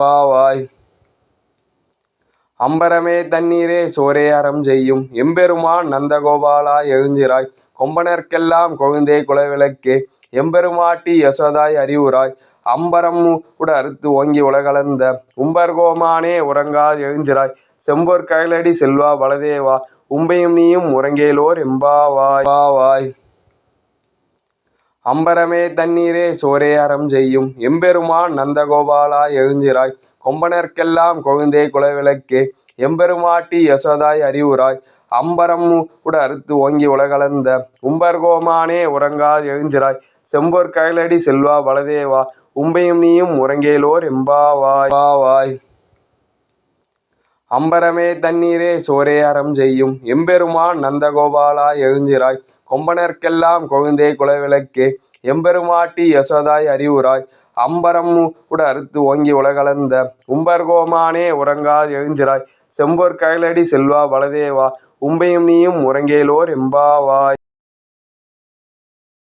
பாவாய். அம்பரமே தண்ணீரே சோரே அறம் செய்யும். எம்பெருமான் நந்தகோபாலா எழுந்திராய். கொம்பனர்க்கெல்லாம் கொழுந்தே குலவிளக்கே. எம்பெருமாட்டி யசோதாய் அறிவுராய் அம்பரம் உட அறுத்து ஓங்கி உலகலந்த. உம்பர்கோமானே உறங்கா எழுந்திராய். செம்பொற் கயலடி செல்வா பலதேவா உம்பையும் நீயும் உறங்கேலோர் எம்பாவாய். பாவாய். அம்பரமே தண்ணீரே சோரே அறம் செய்யும். எம்பெருமான் நந்தகோபாலா எழுந்திராய். கொம்பனர்க்கெல்லாம் கொழுந்தே குலவிளக்கே. எம்பெருமாட்டி யசோதாய் அறிவுராய் அம்பரம் உட அறுத்து ஓங்கி உலகலந்த உம்பர்கோமானே உறங்காது எழுந்திராய். செம்பொற் கயலடி செல்வா பலதேவா உம்பையும் நீயும் உறங்கேலோர் எம்பாவாய். பாவாய் அம்பரமே தண்ணீரே சோரே அறம் செய்யும். எம்பெருமான் நந்தகோபாலா எழுந்திராய். கொம்பனர்க்கெல்லாம் கொழுந்தே குலவிளக்கே. எம்பெருமாட்டி யசோதாய் அறிவுராய் அம்பரம் உட அறுத்து ஓங்கி உலகலந்த. உம்பர்கோமானே உறங்கா எழுந்திராய். செம்பொற் கயலடி செல்வா பலதேவா உம்பையும் நீயும் உறங்கேலோர் எம்பாவாய்.